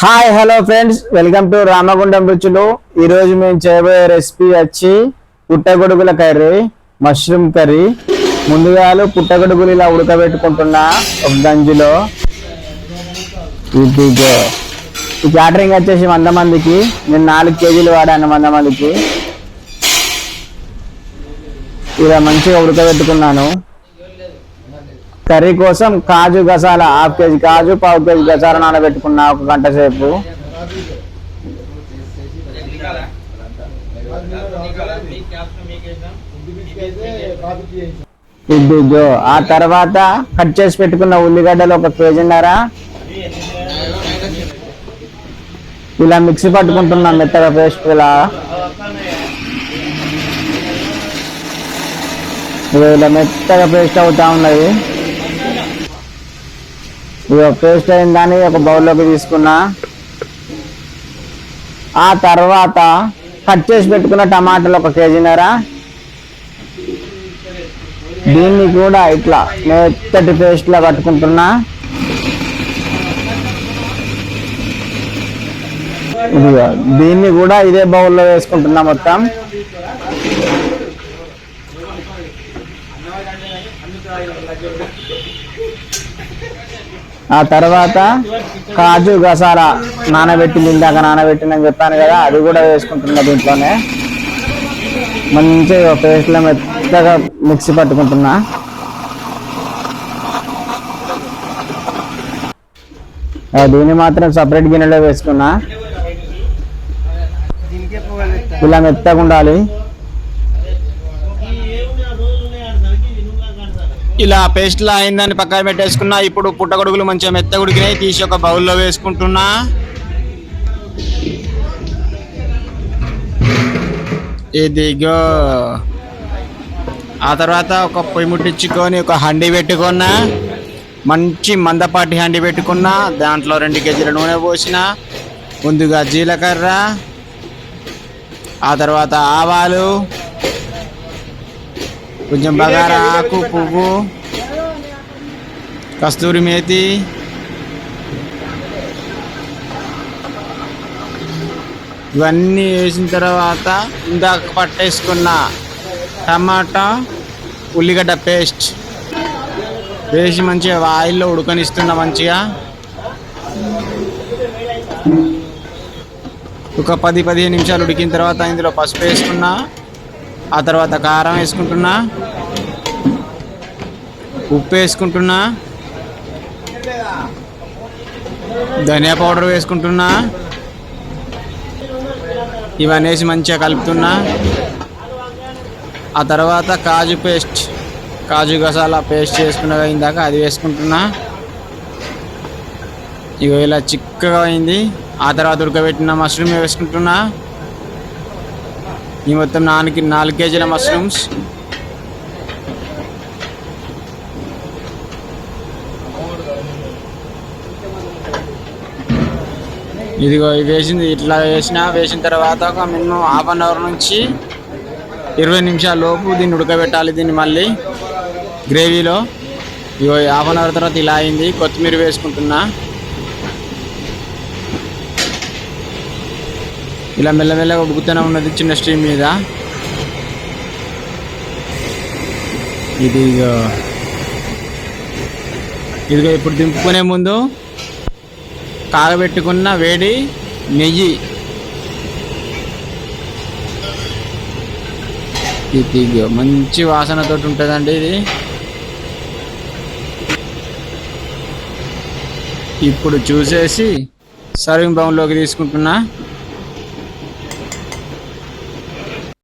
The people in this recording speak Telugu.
Hi hello friends welcome to Ramagundam రుచులు ఈరోజు మేము చేయబోయే రెసిపీ వచ్చి పుట్టగొడుగుల కర్రీ మష్రూమ్ కర్రీ ముందుగా పుట్టగొడుగులు ఇలా ఉడకబెట్టుకుంటున్నా ఒక గంజిలో. ఈ క్యాటరింగ్ వచ్చేసి వంద మందికి. నేను నాలుగు కేజీలు వాడాను వంద మందికి. ఇలా మంచిగా ఉడకబెట్టుకున్నాను. కర్రీ కోసం కాజు గసాల హాఫ్ కేజీ కాజు పావు కేజీ గసాల నానబెట్టుకున్నా ఒక గంట సేపు. ఇదిగో ఆ తర్వాత కట్ చేసి పెట్టుకున్న ఉల్లిగడ్డలు ఒక కేజీన్నర ఇలా మిక్సీ పట్టుకుంటున్నాం మెత్తగా పేస్ట్ ఇలా ఇలా మెత్తగా పేస్ట్ అవుతా ఉన్నది. ఇక పేస్ట్ అయిన దాన్ని ఒక బౌల్లోకి తీసుకున్నా. ఆ తర్వాత కట్ చేసి పెట్టుకున్న టమాటాలు ఒక కేజీన్నర దీన్ని కూడా ఇట్లా మెత్తటి పేస్ట్లో కట్టుకుంటున్నా. ఇదిగో దీన్ని కూడా ఇదే బౌల్లో వేసుకుంటున్నా మొత్తం. ఆ తర్వాత కాజు గసారా నానబెట్టింది ఇందాక నానబెట్టిందని చెప్పాను కదా అది కూడా వేసుకుంటున్నా దీంట్లోనే. మంచిగా పేస్ట్లో మెత్తగా మిక్సీ పట్టుకుంటున్నా. దీన్ని మాత్రం సపరేట్ గిన్నెలో వేసుకున్నా. ఇలా మెత్తగా ఉండాలి. ఇలా పేస్ట్ లా అయిందని పక్కన పెట్టేసుకున్నా ఇప్పుడు పుట్టగొడుగులు మంచిగా మెత్త తీసి ఒక బౌల్లో వేసుకుంటున్నా. ఇదిగో. ఆ తర్వాత ఒక పొయ్యి ముట్టించుకొని ఒక హండి పెట్టుకున్నా. మంచి మందపాటి హండి పెట్టుకున్నా దాంట్లో రెండు కేజీల నూనె పోసిన ముందుగా జీలకర్ర ఆ తర్వాత ఆవాలు కొంచెం బగారా ఆకు పువ్వు. కస్తూరి మేతి. ఇవన్నీ వేసిన తర్వాత ఇందాక పట్టేసుకున్న టమాటా ఉల్లిగడ్డ పేస్ట్. వేసి మంచిగా ఆయిల్లో ఉడకనిస్తున్నా మంచిగా. ఒక పది పదిహేను నిమిషాలు ఉడికిన తర్వాత ఇందులో పసుపు వేసుకున్నా. ఆ తర్వాత కారం వేసుకుంటున్నా. ఉప్పు వేసుకుంటున్నా. ధనియా పౌడర్ వేసుకుంటున్నా. ఇవన్నీ వేసి మంచిగా కలుపుతున్నా. ఆ తర్వాత కాజు పేస్ట్ కాజు గసాలా పేస్ట్ చేసుకున్నగా ఇందాక అది వేసుకుంటున్నా. ఇవి ఇలా చిక్కగా అయింది. ఆ తర్వాత ఉడకబెట్టిన మష్రూమ్ వేసుకుంటున్నా. ఈ మొత్తం నాలుగు నాలుగు కేజీల మష్రూమ్స్. ఇదిగో వేసింది ఇట్లా వేసిన వేసిన తర్వాత ఒక మినిమం హాఫ్ అన్ అవర్ నుంచి ఇరవై నిమిషాల లోపు దీన్ని ఉడకబెట్టాలి దీన్ని మళ్ళీ గ్రేవీలో. ఇగో హాఫ్ అన్ అవర్ తర్వాత ఇలా అయింది కొత్తిమీర వేసుకుంటున్నా. ఇలా మెల్లమెల్లగా ఉడుకుతూనే ఉన్నది చిన్న స్ట్రీమ్ మీద. ఇది ఇదిగో ఇప్పుడు దింపుకునే ముందు కాగబెట్టుకున్న వేడి నెయ్యి. ఇది మంచి వాసనతో ఉంటుందండి ఇది. ఇప్పుడు చూసేసి సర్వింగ్ బౌన్లోకి తీసుకుంటున్నా.